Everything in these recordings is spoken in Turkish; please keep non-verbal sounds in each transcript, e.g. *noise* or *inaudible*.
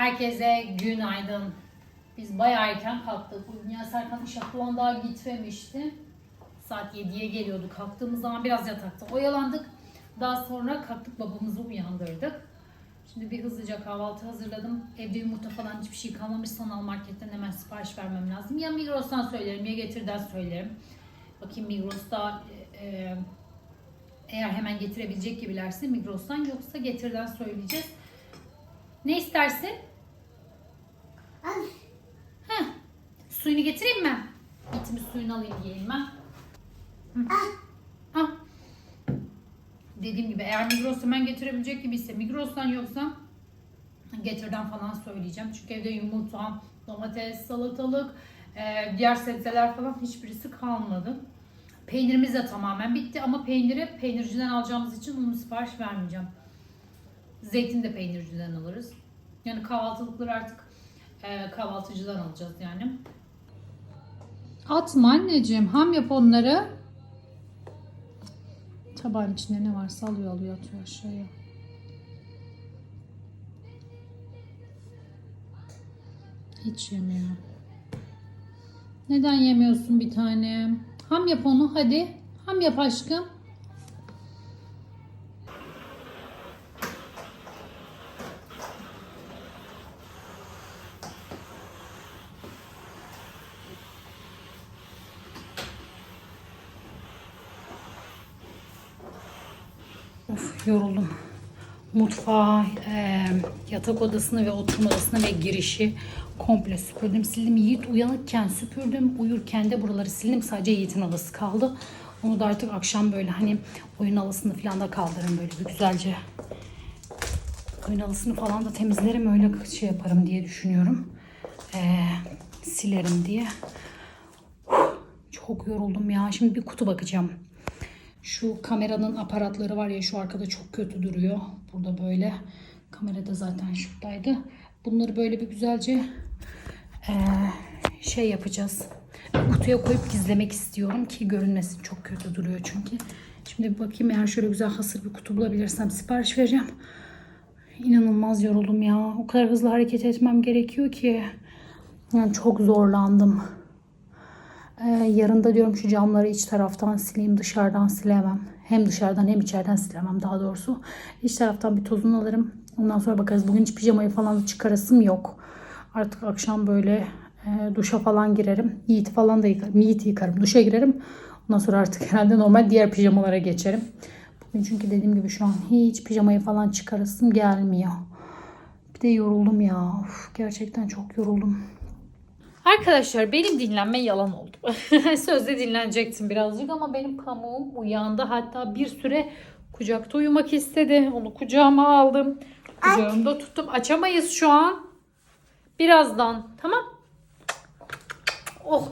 Herkese günaydın. Biz bayağı erken kalktık. Bugün ya Serkan falan daha gitmemişti. Saat 7'ye geliyordu. Kalktığımız zaman biraz yatakta oyalandık. Daha sonra kalktık babamızı uyandırdık. Şimdi bir hızlıca kahvaltı hazırladım. Evde yumurta falan hiçbir şey kalmamış. Sanal marketten hemen sipariş vermem lazım. Ya Migros'tan söylerim ya Getir'den söylerim. Bakayım Migros'ta e, e, eğer hemen getirebilecek gibilerse Migros'tan yoksa Getir'den söyleyeceğiz. Ne istersin? Al. Heh. Suyunu getireyim mi? Bir suyunu alayım diyeyim ben. Hı. Ah. Dediğim gibi eğer Migros hemen getirebilecek gibiyse Migros'tan yoksa Getir'den falan söyleyeceğim. Çünkü evde yumurta, domates, salatalık, e, diğer sebzeler falan hiçbirisi kalmadı. Peynirimiz de tamamen bitti ama peyniri peynirciden alacağımız için onu sipariş vermeyeceğim. Zeytin de peynirciden alırız. Yani kahvaltılıkları artık e, kahvaltıcıdan alacağız yani. Atma anneciğim. Ham yap onları. Tabağın içinde ne varsa alıyor alıyor atıyor aşağıya. Hiç yemiyor. Neden yemiyorsun bir tane? Ham yap onu hadi. Ham yap aşkım. Of yoruldum. Mutfağı, e, yatak odasını ve oturma odasını ve girişi komple süpürdüm. Sildim. Yiğit uyanıkken süpürdüm. Uyurken de buraları sildim. Sadece Yiğit'in odası kaldı. Onu da artık akşam böyle hani oyun halısını falan da kaldırırım böyle güzelce. Oyun halısını falan da temizlerim öyle şey yaparım diye düşünüyorum. E, silerim diye. Çok yoruldum ya. Şimdi bir kutu bakacağım. Şu kameranın aparatları var ya şu arkada çok kötü duruyor. Burada böyle. Kamerada zaten şuradaydı. Bunları böyle bir güzelce eee, şey yapacağız. Kutuya koyup gizlemek istiyorum ki görünmesin. Çok kötü duruyor çünkü. Şimdi bir bakayım eğer şöyle güzel hasır bir kutu bulabilirsem sipariş vereceğim. İnanılmaz yoruldum ya. O kadar hızlı hareket etmem gerekiyor ki. Yani çok zorlandım. Ee, yarın da diyorum şu camları iç taraftan sileyim dışarıdan silemem. Hem dışarıdan hem içeriden silemem daha doğrusu. İç taraftan bir tozunu alırım. Ondan sonra bakarız. Bugün hiç pijamayı falan çıkarasım yok. Artık akşam böyle e, duşa falan girerim. Yiğit falan da yıkarım. Yiğit yıkarım. Duşa girerim. Ondan sonra artık *laughs* herhalde normal diğer pijamalara geçerim. Bugün çünkü dediğim gibi şu an hiç pijamayı falan çıkarasım gelmiyor. Bir de yoruldum ya. Uf, gerçekten çok yoruldum. Arkadaşlar benim dinlenme yalan oldu. *laughs* Sözde dinlenecektim birazcık ama benim pamuğum uyandı. Hatta bir süre kucakta uyumak istedi. Onu kucağıma aldım. Kucağımda tuttum. Açamayız şu an. Birazdan. Tamam. Oh.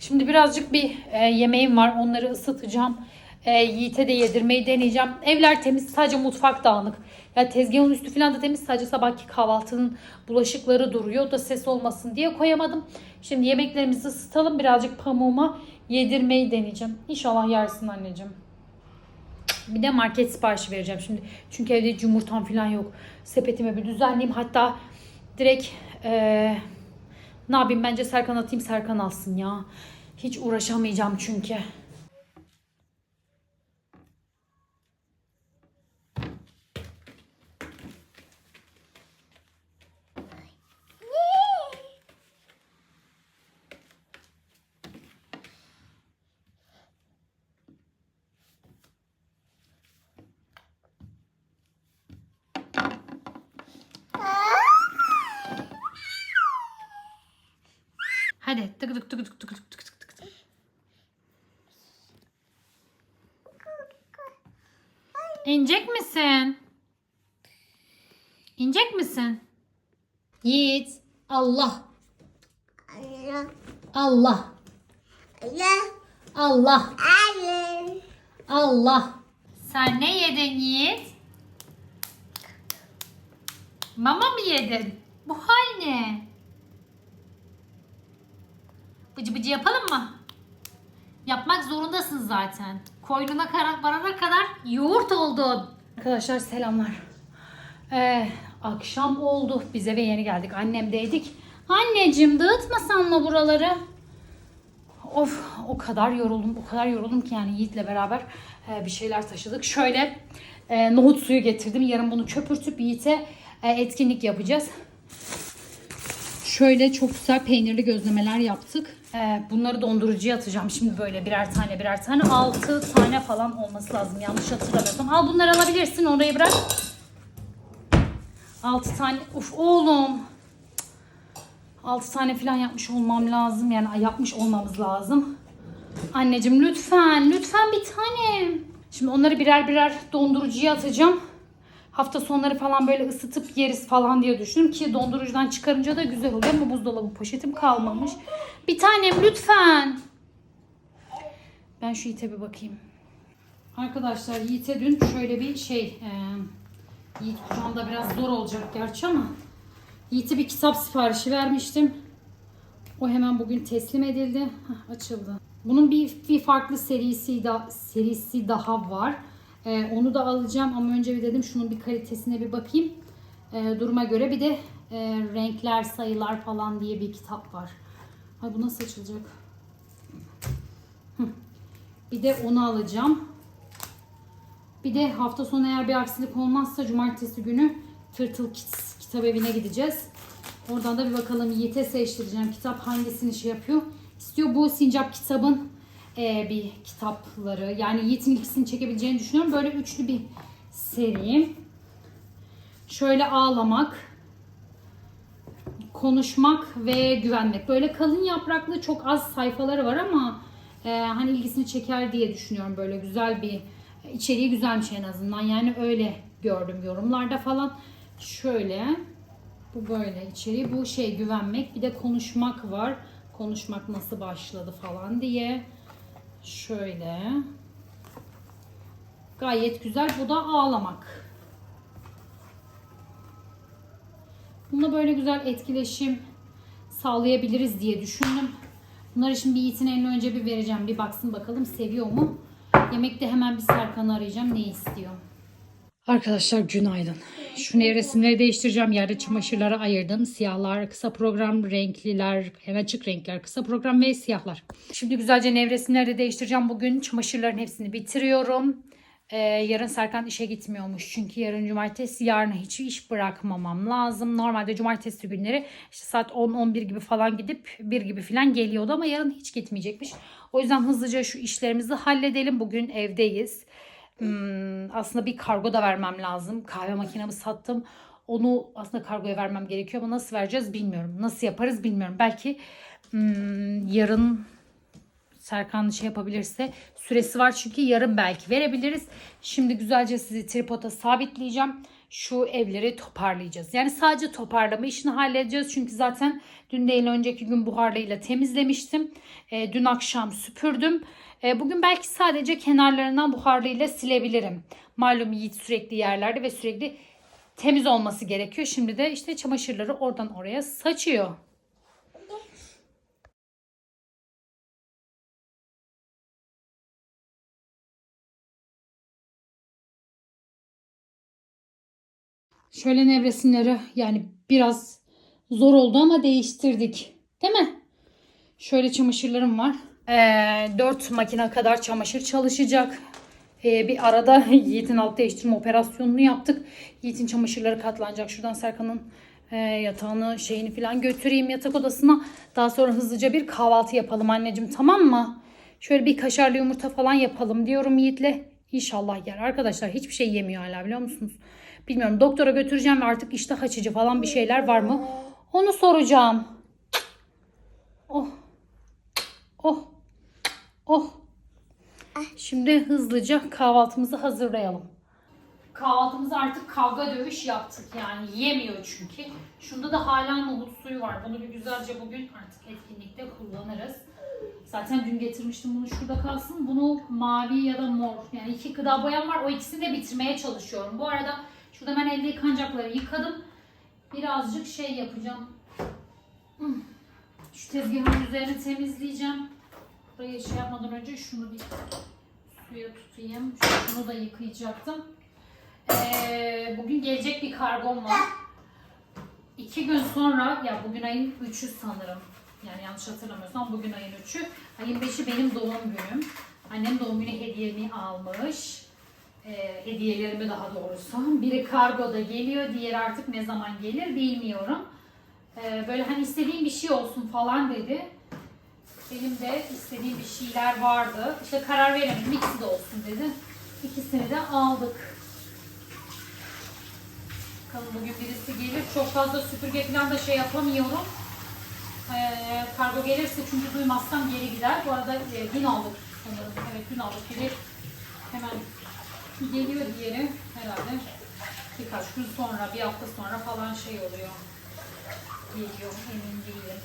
Şimdi birazcık bir e, yemeğim var. Onları ısıtacağım. E, Yiğit'e de yedirmeyi deneyeceğim. Evler temiz. Sadece mutfak dağınık. Ya tezgahın üstü falan da temiz. Sadece sabahki kahvaltının bulaşıkları duruyor da ses olmasın diye koyamadım. Şimdi yemeklerimizi ısıtalım. Birazcık pamuğuma yedirmeyi deneyeceğim. İnşallah yersin anneciğim. Bir de market siparişi vereceğim şimdi. Çünkü evde hiç yumurtam falan yok. Sepetimi bir düzenleyeyim. Hatta direkt eee ne yapayım bence Serkan atayım Serkan alsın ya. Hiç uğraşamayacağım çünkü. Hadi tık tık tık tık tık tık tık tık tık. İnecek misin? İnecek misin? Yiğit. Allah. Allah. Allah. Allah. Allah. Allah. Sen ne yedin Yiğit? Mama mı yedin? Bu hal ne? Bıcı bıcı yapalım mı? Yapmak zorundasın zaten. Koynuna kara- varana kadar yoğurt oldun. Arkadaşlar selamlar. Ee, Akşam oldu. Biz eve yeni geldik. Annemdeydik. Anneciğim dağıtmasan mı buraları? Of o kadar yoruldum. O kadar yoruldum ki yani Yiğit'le beraber e, bir şeyler taşıdık. Şöyle e, nohut suyu getirdim. Yarın bunu köpürtüp Yiğit'e e, etkinlik yapacağız. Şöyle çok güzel peynirli gözlemeler yaptık. Ee, bunları dondurucuya atacağım şimdi böyle birer tane birer tane. 6 tane falan olması lazım yanlış hatırlamıyorsam. Al bunları alabilirsin orayı bırak. 6 tane. Uf oğlum. 6 tane falan yapmış olmam lazım. Yani yapmış olmamız lazım. Anneciğim lütfen lütfen bir tane. Şimdi onları birer birer dondurucuya atacağım. Hafta sonları falan böyle ısıtıp yeriz falan diye düşündüm ki dondurucudan çıkarınca da güzel oluyor ama buzdolabı poşetim kalmamış. Bir tanem lütfen. Ben şu Yiğit'e bir bakayım. Arkadaşlar Yiğit'e dün şöyle bir şey e, Yiğit kucağımda biraz zor olacak gerçi ama Yiğit'e bir kitap siparişi vermiştim. O hemen bugün teslim edildi. Hah, açıldı. Bunun bir, bir farklı serisi da serisi daha var. Ee, onu da alacağım ama önce bir dedim şunun bir kalitesine bir bakayım. Ee, duruma göre bir de e, renkler, sayılar falan diye bir kitap var. Ay bu nasıl açılacak? Bir de onu alacağım. Bir de hafta sonu eğer bir aksilik olmazsa cumartesi günü Tırtıl Kids kitap evine gideceğiz. Oradan da bir bakalım Yiğit'e seçtireceğim. Kitap hangisini şey yapıyor. İstiyor bu Sincap kitabın e, bir kitapları. Yani Yiğit'in ilgisini çekebileceğini düşünüyorum. Böyle üçlü bir seri. Şöyle ağlamak, konuşmak ve güvenmek. Böyle kalın yapraklı çok az sayfaları var ama e, hani ilgisini çeker diye düşünüyorum. Böyle güzel bir içeriği güzelmiş en azından. Yani öyle gördüm yorumlarda falan. Şöyle bu böyle içeriği. Bu şey güvenmek. Bir de konuşmak var. Konuşmak nasıl başladı falan diye. Şöyle. Gayet güzel. Bu da ağlamak. Bununla böyle güzel etkileşim sağlayabiliriz diye düşündüm. Bunları şimdi Yiğit'in eline önce bir vereceğim. Bir baksın bakalım seviyor mu? Yemekte hemen bir Serkan'ı arayacağım. Ne istiyor? Arkadaşlar günaydın. Şu nevresimleri değiştireceğim. Yerde çamaşırları ayırdım. Siyahlar, kısa program, renkliler, en açık renkler, kısa program ve siyahlar. Şimdi güzelce nevresimleri de değiştireceğim. Bugün çamaşırların hepsini bitiriyorum. Ee, yarın Serkan işe gitmiyormuş. Çünkü yarın cumartesi yarına hiç iş bırakmamam lazım. Normalde cumartesi günleri işte saat 10-11 gibi falan gidip 1 gibi falan geliyordu ama yarın hiç gitmeyecekmiş. O yüzden hızlıca şu işlerimizi halledelim. Bugün evdeyiz. Hmm, aslında bir kargo da vermem lazım. Kahve makinemi sattım. Onu aslında kargoya vermem gerekiyor ama nasıl vereceğiz bilmiyorum. Nasıl yaparız bilmiyorum. Belki hmm, yarın Serkan şey yapabilirse süresi var çünkü yarın belki verebiliriz. Şimdi güzelce sizi tripoda sabitleyeceğim. Şu evleri toparlayacağız. Yani sadece toparlama işini halledeceğiz. Çünkü zaten dün değil önceki gün buharlıyla temizlemiştim. E, dün akşam süpürdüm. E, bugün belki sadece kenarlarından buharlıyla silebilirim. Malum Yiğit sürekli yerlerde ve sürekli temiz olması gerekiyor. Şimdi de işte çamaşırları oradan oraya saçıyor. Şöyle nevresimleri yani biraz zor oldu ama değiştirdik. Değil mi? Şöyle çamaşırlarım var. Ee, 4 makine kadar çamaşır çalışacak. Ee, bir arada *laughs* Yiğit'in alt değiştirme operasyonunu yaptık. Yiğit'in çamaşırları katlanacak. Şuradan Serkan'ın e, yatağını şeyini falan götüreyim yatak odasına. Daha sonra hızlıca bir kahvaltı yapalım anneciğim tamam mı? Şöyle bir kaşarlı yumurta falan yapalım diyorum Yiğit'le. İnşallah yer. Arkadaşlar hiçbir şey yemiyor hala biliyor musunuz? Bilmiyorum doktora götüreceğim ve artık iştah açıcı falan bir şeyler var mı? Onu soracağım. Oh. Oh. Oh. Şimdi hızlıca kahvaltımızı hazırlayalım. Kahvaltımızı artık kavga dövüş yaptık yani yemiyor çünkü. Şunda da hala nohut suyu var. Bunu bir güzelce bugün artık etkinlikte kullanırız. Zaten dün getirmiştim bunu şurada kalsın. Bunu mavi ya da mor yani iki gıda boyam var. O ikisini de bitirmeye çalışıyorum. Bu arada şurada ben elde yıkanacakları yıkadım. Birazcık şey yapacağım. Hmm. Şu tezgahın üzerini temizleyeceğim. Burayı şey yapmadan önce şunu bir suya tutayım. Şunu da yıkayacaktım. Ee, bugün gelecek bir kargom var. İki gün sonra ya bugün ayın 3'ü sanırım. Yani yanlış hatırlamıyorsam bugün ayın 3'ü. Ayın 5'i benim doğum günüm. Annem doğum günü hediyemi almış. Ee, hediyelerimi daha doğrusu. Biri kargoda geliyor, diğeri artık ne zaman gelir bilmiyorum. Ee, böyle hani istediğim bir şey olsun falan dedi. Benim de istediğim bir şeyler vardı. İşte karar veremedim. İkisi de olsun dedi. İkisini de aldık. Bakalım bugün birisi gelir. Çok fazla süpürge falan da şey yapamıyorum. Ee, kargo gelirse çünkü duymazsam geri gider. Bu arada e, dün aldık sanırım. Evet dün aldık. Biri hemen geliyor diğeri herhalde birkaç gün sonra, bir hafta sonra falan şey oluyor. Geliyor emin değilim.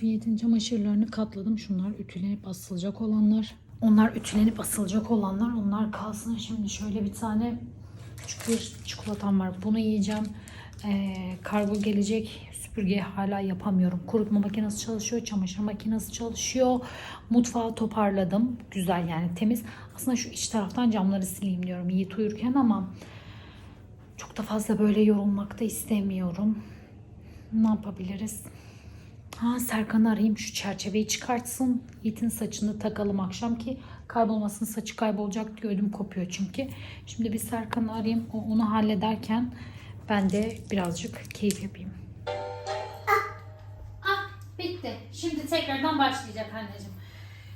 Of Yiğit'in çamaşırlarını katladım. Şunlar ütülenip asılacak olanlar. Onlar ütülenip asılacak olanlar. Onlar kalsın. Şimdi şöyle bir tane küçük bir çikolatam var. Bunu yiyeceğim. Ee, kargo gelecek. Süpürge hala yapamıyorum. Kurutma makinesi çalışıyor. Çamaşır makinesi çalışıyor. Mutfağı toparladım. Güzel yani temiz. Aslında şu iç taraftan camları sileyim diyorum Yiğit uyurken ama çok da fazla böyle yorulmak da istemiyorum. Ne yapabiliriz? Ha Serkan'ı arayayım şu çerçeveyi çıkartsın. Yiğit'in saçını takalım akşam ki kaybolmasın saçı kaybolacak diye ödüm kopuyor çünkü. Şimdi bir Serkan'ı arayayım. O onu hallederken ben de birazcık keyif yapayım. Ah bitti. Şimdi tekrardan başlayacak anneciğim.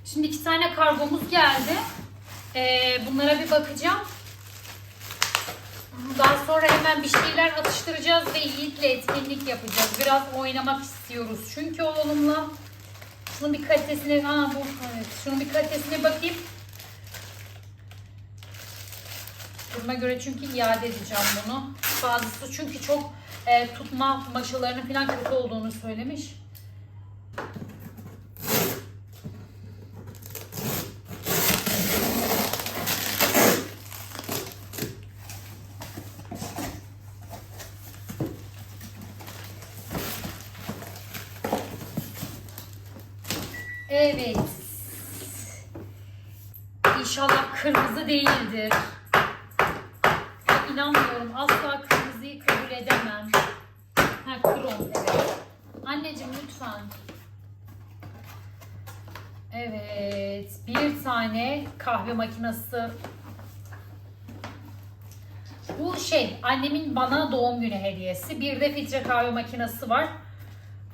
Şimdi iki tane kargomuz geldi. Ee, bunlara bir bakacağım. Daha sonra hemen bir şeyler atıştıracağız ve Yiğit'le etkinlik yapacağız. Biraz oynamak istiyoruz. Çünkü oğlumla şunun bir kalitesine, aa bu evet. Şunun bir kalitesine bakayım. Duruma göre çünkü iade edeceğim bunu. Bazısı çünkü çok e, tutma maşalarının falan kötü olduğunu söylemiş. Evet. İnşallah kırmızı değildir. Ay, İnanmıyorum. Asla kırmızıyı kabul edemem. Ha krom evet. Anneciğim lütfen. Evet. Bir tane kahve makinesi. Bu şey annemin bana doğum günü hediyesi. Bir de filtre kahve makinesi var.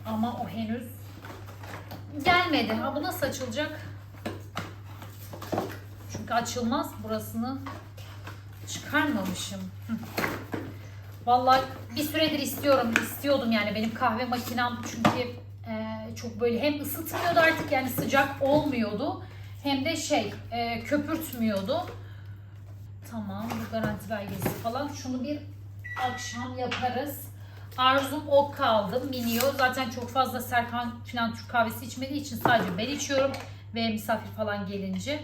Ama o henüz gelmedi. Ha bu nasıl açılacak? Çünkü açılmaz. Burasını çıkarmamışım. Hı. Vallahi bir süredir istiyorum. istiyordum yani benim kahve makinem çünkü e, çok böyle hem ısıtmıyordu artık yani sıcak olmuyordu. Hem de şey e, köpürtmüyordu. Tamam bu garanti belgesi falan. Şunu bir akşam yaparız. Arzum o kaldı. Minio. Zaten çok fazla Serkan falan Türk kahvesi içmediği için sadece ben içiyorum. Ve misafir falan gelince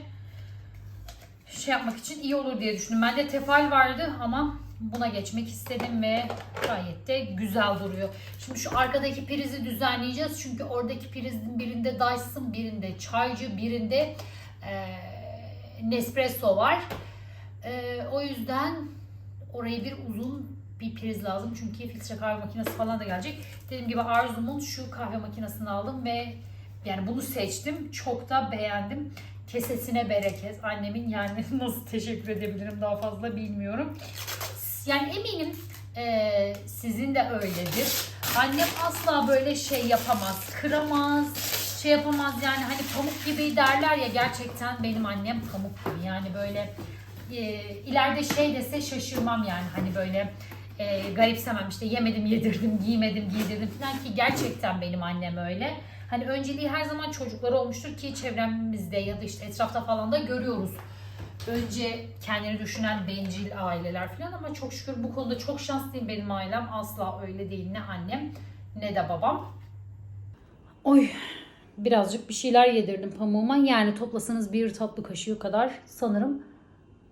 şey yapmak için iyi olur diye düşündüm. Bende tefal vardı ama buna geçmek istedim ve gayet de güzel duruyor. Şimdi şu arkadaki prizi düzenleyeceğiz. Çünkü oradaki prizin birinde Dyson, birinde çaycı, birinde eee, Nespresso var. Eee, o yüzden oraya bir uzun bir priz lazım. Çünkü filtre kahve makinesi falan da gelecek. Dediğim gibi Arzum'un şu kahve makinesini aldım ve yani bunu seçtim. Çok da beğendim. Kesesine bereket. Annemin yani *laughs* nasıl teşekkür edebilirim daha fazla bilmiyorum. Yani eminim eee, sizin de öyledir. Annem asla böyle şey yapamaz. Kıramaz. Şey yapamaz yani hani pamuk gibi derler ya gerçekten benim annem pamuk gibi. Yani böyle e, ileride şey dese şaşırmam yani hani böyle e, garipsemem işte yemedim yedirdim giymedim giydirdim falan ki gerçekten benim annem öyle. Hani önceliği her zaman çocukları olmuştur ki çevremizde ya da işte etrafta falan da görüyoruz. Önce kendini düşünen bencil aileler falan ama çok şükür bu konuda çok şanslıyım benim ailem asla öyle değil ne annem ne de babam. Oy birazcık bir şeyler yedirdim pamuğuma yani toplasanız bir tatlı kaşığı kadar sanırım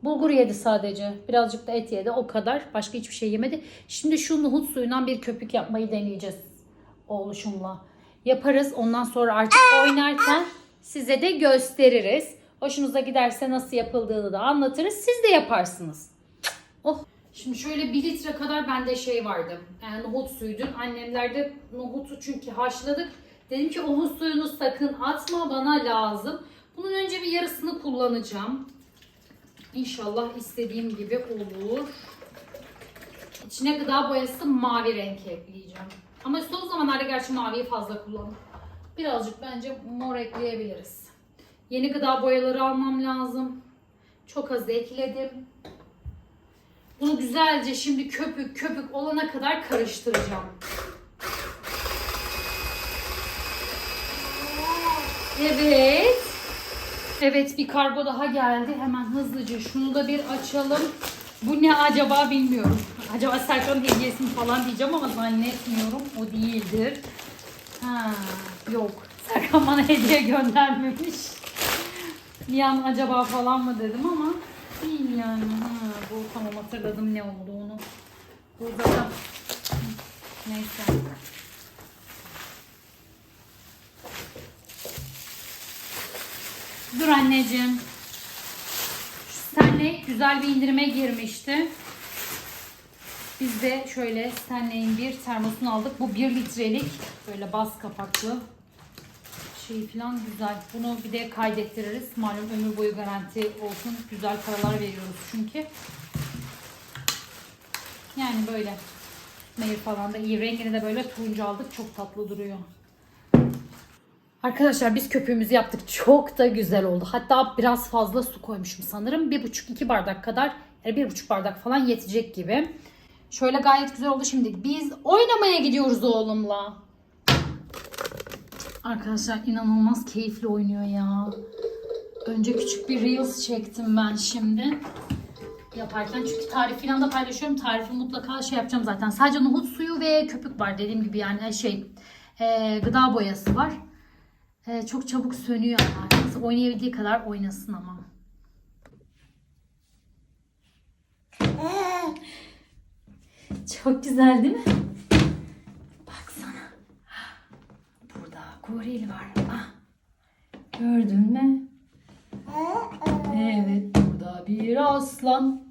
Bulgur yedi sadece. Birazcık da et yedi. O kadar. Başka hiçbir şey yemedi. Şimdi şu nohut suyundan bir köpük yapmayı deneyeceğiz. Oğluşumla. Yaparız. Ondan sonra artık oynarken size de gösteririz. Hoşunuza giderse nasıl yapıldığını da anlatırız. Siz de yaparsınız. Oh. Şimdi şöyle bir litre kadar bende şey vardı. Yani nohut suyuydu. Annemlerde nohutu çünkü haşladık. Dedim ki onun suyunu sakın atma bana lazım. Bunun önce bir yarısını kullanacağım. İnşallah istediğim gibi olur. İçine gıda boyası mavi renk ekleyeceğim. Ama son zamanlarda gerçi maviyi fazla kullandım. Birazcık bence mor ekleyebiliriz. Yeni gıda boyaları almam lazım. Çok az ekledim. Bunu güzelce şimdi köpük köpük olana kadar karıştıracağım. Evet. Evet bir kargo daha geldi. Hemen hızlıca şunu da bir açalım. Bu ne acaba bilmiyorum. Acaba Serkan'ın hediyesi mi falan diyeceğim ama zannetmiyorum. O değildir. Ha, yok. Serkan bana hediye göndermemiş. Bir an acaba falan mı dedim ama değil yani. Ha, bu tamam hatırladım ne olduğunu. Burada da neyse. Dur anneciğim. Stanley güzel bir indirime girmişti. Biz de şöyle Stanley'in bir termosunu aldık. Bu 1 litrelik böyle baz kapaklı şey falan güzel. Bunu bir de kaydettiririz. Malum ömür boyu garanti olsun. Güzel paralar veriyoruz çünkü. Yani böyle. Meyve falan da iyi. Rengini de böyle turuncu aldık. Çok tatlı duruyor. Arkadaşlar biz köpüğümüzü yaptık. Çok da güzel oldu. Hatta biraz fazla su koymuşum sanırım. Bir buçuk iki bardak kadar yani bir buçuk bardak falan yetecek gibi. Şöyle gayet güzel oldu. Şimdi biz oynamaya gidiyoruz oğlumla. Arkadaşlar inanılmaz keyifli oynuyor ya. Önce küçük bir reels çektim ben şimdi. Yaparken çünkü tarif falan da paylaşıyorum. Tarifi mutlaka şey yapacağım zaten. Sadece nohut suyu ve köpük var dediğim gibi yani şey e, gıda boyası var. Ee, çok çabuk sönüyor. Neyse, oynayabildiği kadar oynasın ama. Çok güzel değil mi? Baksana. Burada goril var. Ah. Gördün mü? Evet burada bir aslan.